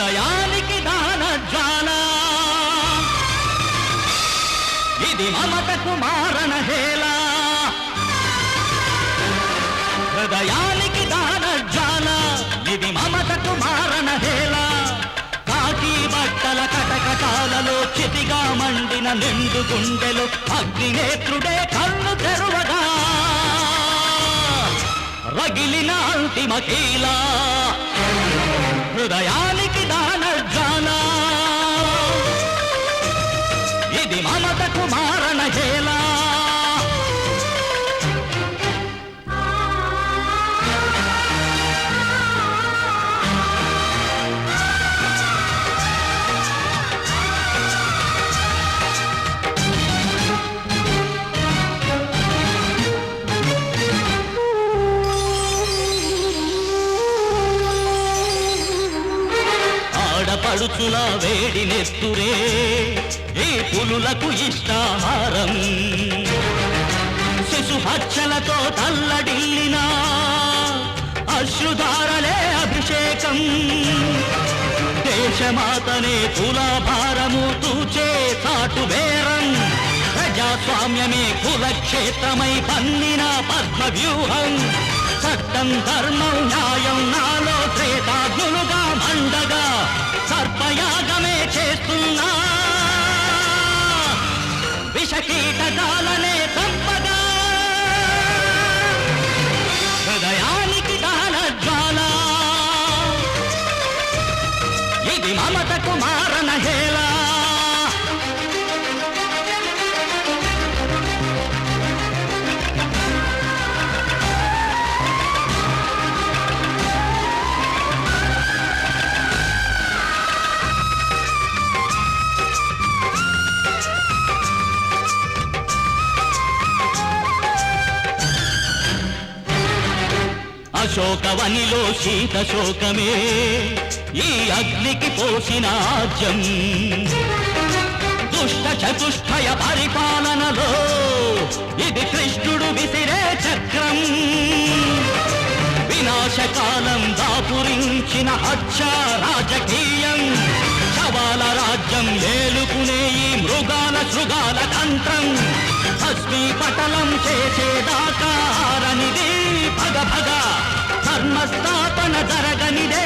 హృదయానికి దాన జ్వాల. ఇది మమత కుమారణ హేళ. హృదయానికి దాన జ్వాల. ఇది మమత కుమారణ హేళ. కాకి బట్టల కటకటాలలో చితిగా మండిన నిండు గుండెలు అగ్నినేత్రుడే కన్ను తెరువగా. రగిలిన అంతిమ కీలా. హృదయానికి దా ఆడపడుచుల వేడి నెత్తురే ఈ పులులకు ఇష్టాహారం. శిశు హచ్చలతో తల్లడిల్లిన అశ్రుధారలే అభిషేకం. దేశమాతనే కులాభారము తూచే చాటు బేరం. ప్రజాస్వామ్యమే కులక్షేత్రమై పన్నిన పద్మ వ్యూహం చట్టం ధర్మం న్యాయం కీటకాలనే చంపగా హృదయానికి దాన జ్వాల. ఇది మమతకు మారణ హేలా అశోకవనిలో శీత శోకమే ఈ అగ్నికి పోసిన ఆజ్యం దుష్ట చతుష్టయ పరిపాలనలో ఇది కృష్ణుడు విసిరే చక్రం. వినాశకాలం దాపురించిన హత్య రాజకీయం. శవాల రాజ్యం ఏలుకునే ఈ మృగాల శృగాల తంత్రం. భస్మీ పటలం చేసేదాకా ఆరనిది ధర్మస్థాపన జరగనిదే.